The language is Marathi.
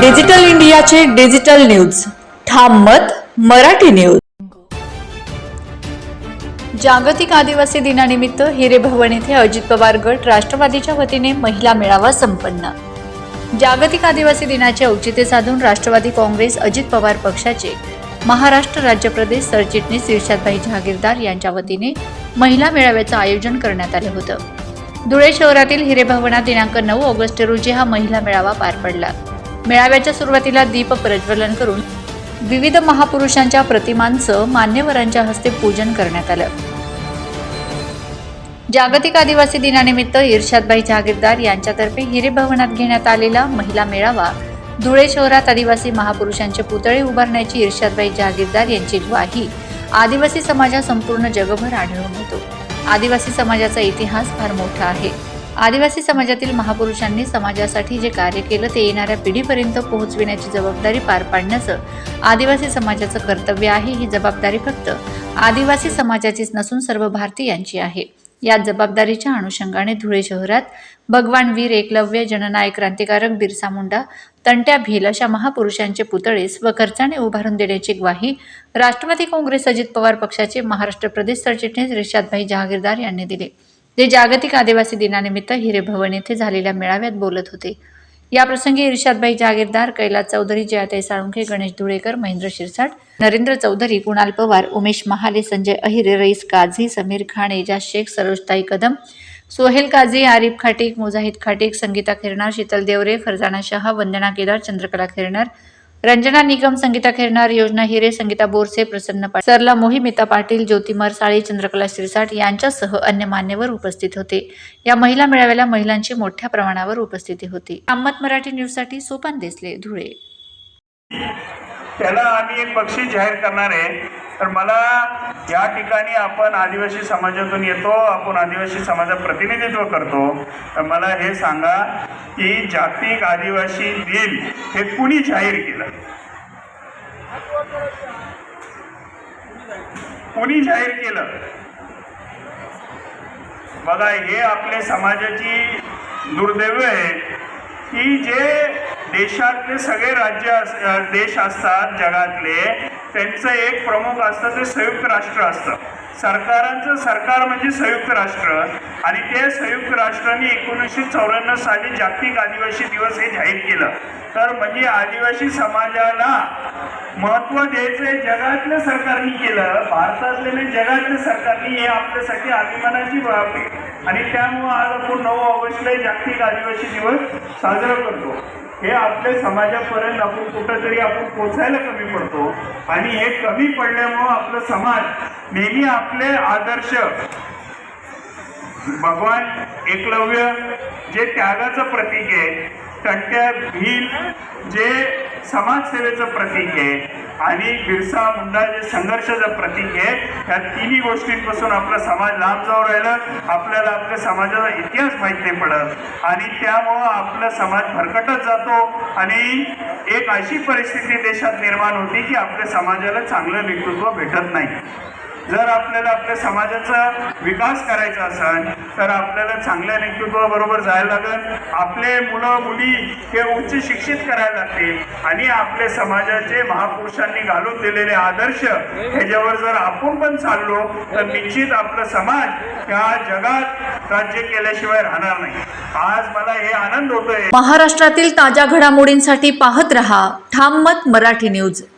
डिजिटल इंडियाचे डिजिटल न्यूज. ठाम मत मराठी न्यूज. जागतिक आदिवासी दिनानिमित्त हिरे भवन येथे अजित पवार गट राष्ट्रवादीच्या वतीने महिला मेळावा संपन्न. जागतिक आदिवासी दिनाचे औचित्य साधून राष्ट्रवादी काँग्रेस अजित पवार पक्षाचे महाराष्ट्र राज्य प्रदेश सरचिटणीस इर्षादभाई जहागीरदार यांच्या वतीने महिला मेळाव्याचं आयोजन करण्यात आलं होतं. धुळे शहरातील हिरे भवनात दिनांक नऊ ऑगस्ट रोजी हा महिला मेळावा पार पडला. मेळाव्याच्या सुरुवातीला दीप प्रज्वलन करून विविध महापुरुषांच्या प्रतिमांचं मान्यवरांच्या हस्ते पूजन करण्यात आलं. जागतिक आदिवासी दिनानिमित्त इर्शादभाई जहागीरदार यांच्यातर्फे हिरे भवनात घेण्यात आलेला महिला मेळावा धुळे शहरात आदिवासी महापुरुषांचे पुतळे उभारण्याची इर्शादबाई जहागीरदार यांची ग्वाही आदिवासी समाजा संपूर्ण जगभर आढळून येतो. आदिवासी समाजाचा इतिहास फार मोठा आहे. आदिवासी समाजातील महापुरुषांनी समाजासाठी जे कार्य केलं ते येणाऱ्या पिढीपर्यंत पोहोचविण्याची जबाबदारी पार पाडण्याचं आदिवासी समाजाचं कर्तव्य आहे ही जबाबदारी फक्त आदिवासी समाजाचीच नसून सर्व भारतीयांची आहे. या जबाबदारीच्या अनुषंगाने धुळे शहरात भगवान वीर एकलव्य जननायक क्रांतिकारक बिरसा मुंडा तंट्या भील अशा महापुरुषांचे पुतळे स्वखर्चाने उभारून देण्याची ग्वाही राष्ट्रवादी काँग्रेस अजित पवार पक्षाचे महाराष्ट्र प्रदेश सरचिटणीस रिशादभाई जहागीरदार यांनी दिले. ते जागतिक आदिवासी दिनानिमित्त हिरेभवन येथे झालेल्या मेळाव्यात बोलत होते. या प्रसंगी जागीरदार कैलास चौधरी जयाताई साळुंखे गणेश धुळेकर महेंद्र शिरसाट नरेंद्र चौधरी कुणाल पवार उमेश महाले संजय अहिरे रईस काझी समीर खान एजाज शेख सरोजताई कदम सोहेल काझी आरिफ खाटीक मुजाहिद खाटीक संगीता खेरणार शीतल देवरे फरजाना शहा वंदना केदार चंद्रकला खेरणार रंजना निगम संगीता खेरणार योजना हिरे संगीता बोरसे प्रसन्न पाटील सरला मोहिमिता पाटील ज्योतिमर साळी चंद्रकला शिरसाट यांच्यासह अन्य मान्यवर उपस्थित होते. या महिला मेळाव्याला महिलांची मोठ्या प्रमाणावर उपस्थिती होती. अहमद मराठी न्यूजसाठी सोपान देसले धुळे. त्याला आम्ही एक बक्षीस जाहीर करणार आहे. तर मला या ठिकाणी आपण आदिवासी समाजातून येतो आपण आदिवासी समाजात प्रतिनिधित्व करतो. तर मला हे सांगा की जागतिक आदिवासी दिन हे कुणी जाहीर केलं? कुणी जाहीर केलं? बघा हे आपले समाजाची दुर्दैव आहे की जे देशातले सगळे राज्य देश असतात जगातले त्यांचं एक प्रमुख असतं ते संयुक्त राष्ट्र असतं. सरकारांचं सरकार म्हणजे संयुक्त राष्ट्र. आणि ते संयुक्त राष्ट्राने एकोणीसशे चौऱ्याण्णव साली जागतिक आदिवासी दिवस हे जाहीर केलं. तर म्हणजे आदिवासी समाजाला महत्त्व द्यायचं जगातल्या सरकारने केलं. भारतातले नाही जगातल्या सरकारने हे आपल्यासाठी अभिमानाची बाब आहे. आणि त्यामुळं आज आपण नऊ ऑगस्टला जागतिक आदिवासी दिवस साजरा करतो. हे आपल्या समाजापर्यंत आपण कुठंतरी आपण पोचायला कमी पडतो. आणि हे कमी पडल्यामुळं आपलं समाज नेहमी आपले आदर्श भगवान एकलव्य जे त्यागाचं प्रतीक आहे टंट्या भील जे समाजसेवेचं प्रतीक आहे आणि बिरसा मुंडा जे संघर्षाचं प्रतीक आहे ह्या तिन्ही गोष्टींपासून आपला समाज लांब जाऊ राहिला आपल्याला आपल्या समाजाचा इतिहास माहीत नाही पडत आणि त्यामुळं आपला समाज भरकटत जातो आणि एक अशी परिस्थिती देशात निर्माण होती की आपल्या समाजाला चांगलं नेतृत्व भेटत नाही. जर आपल्याला आपल्या समाजाचा विकास करायचा असेल तर आपल्याला चांगल्या नेतृत्वाबरोबर जायला लागेल. आपले मुलं मुली हे उच्च शिक्षित करायला लागतील. आणि आपल्या समाजाचे महापुरुषांनी घालून दिलेले आदर्श ह्याच्यावर जर आपण पण चाललो तर निश्चित आपला समाज ह्या जगात राज्य केल्याशिवाय राहणार नाही. आज मला हे आनंद होतोय. महाराष्ट्रातील ताज्या घडामोडींसाठी पाहत रहा. ठाम मत मराठी न्यूज.